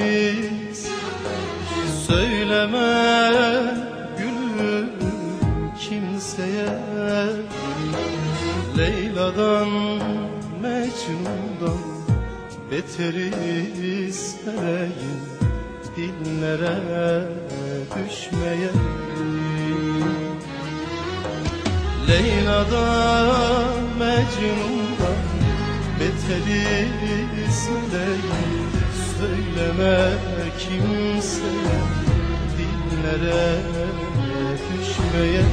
sevgimiz Söyleme gülüm kimseye. Leyla'dan Mecnun'dan Beteriz meleğin dillere düşmeyelim Leyla'dan Mecnun'dan beteriz meleğin Söyleme kimseye dillere düşmeyelim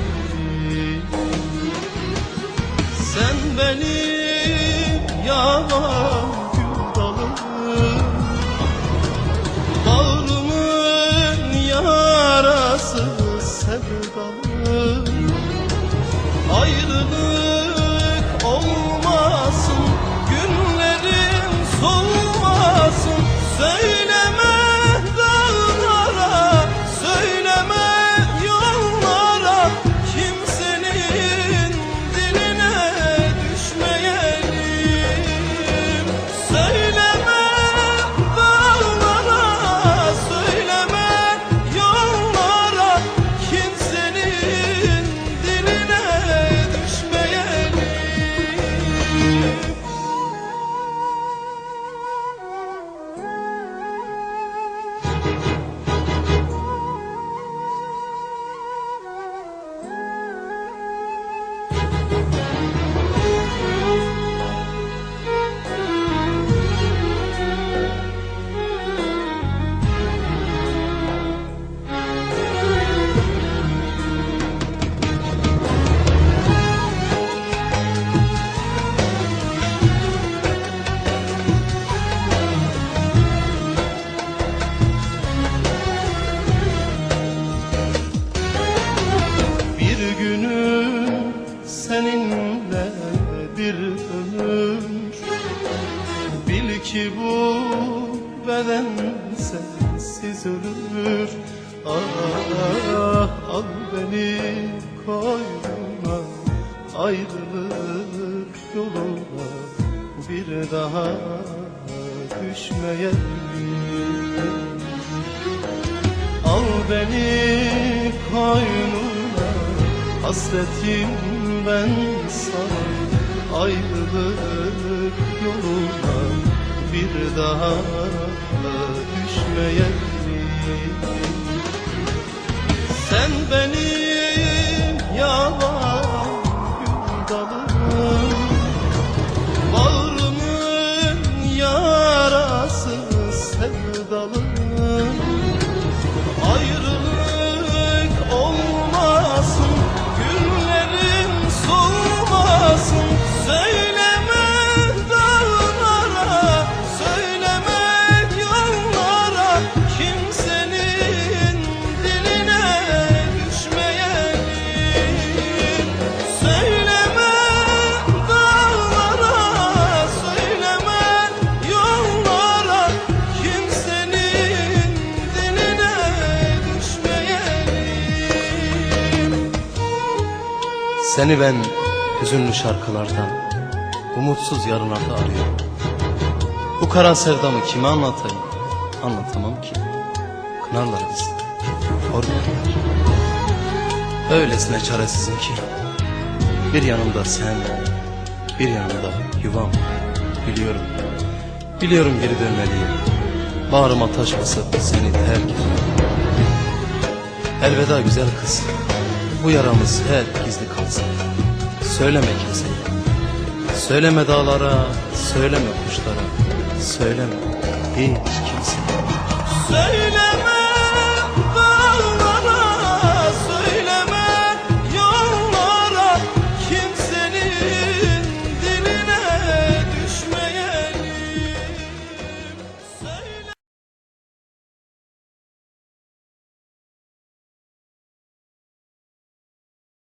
sen benim yalan gül dalım Bağrımın yarası sevdalım günüm seninle bir ömür. Bil ki bu beden sensiz ölür. Ah al beni koynuna Ayrılık yoluna bir daha düşmeyelim. Al beni koynuna Hasretim ben sana Ayrılık yoluna Bir daha düşmeyelim. Sen benim Seni ben hüzünlü şarkılardan, umutsuz yarınlarda arıyorum. Bu kara sevdamı kime anlatayım? Anlatamam ki. Kınarlar bizi, hor. Öylesine çaresizim ki. Bir yanımda sen, bir yanımda yuvam. Biliyorum, biliyorum geri dönmeliyim. Bağrıma taş basıp seni terk ediyorum. Elveda güzel kız. Bu yaramız hep gizli kalsın. Söyleme kimseye. Söyleme dağlara, söyleme kuşlara. Söyleme hiç kimseye. Söyle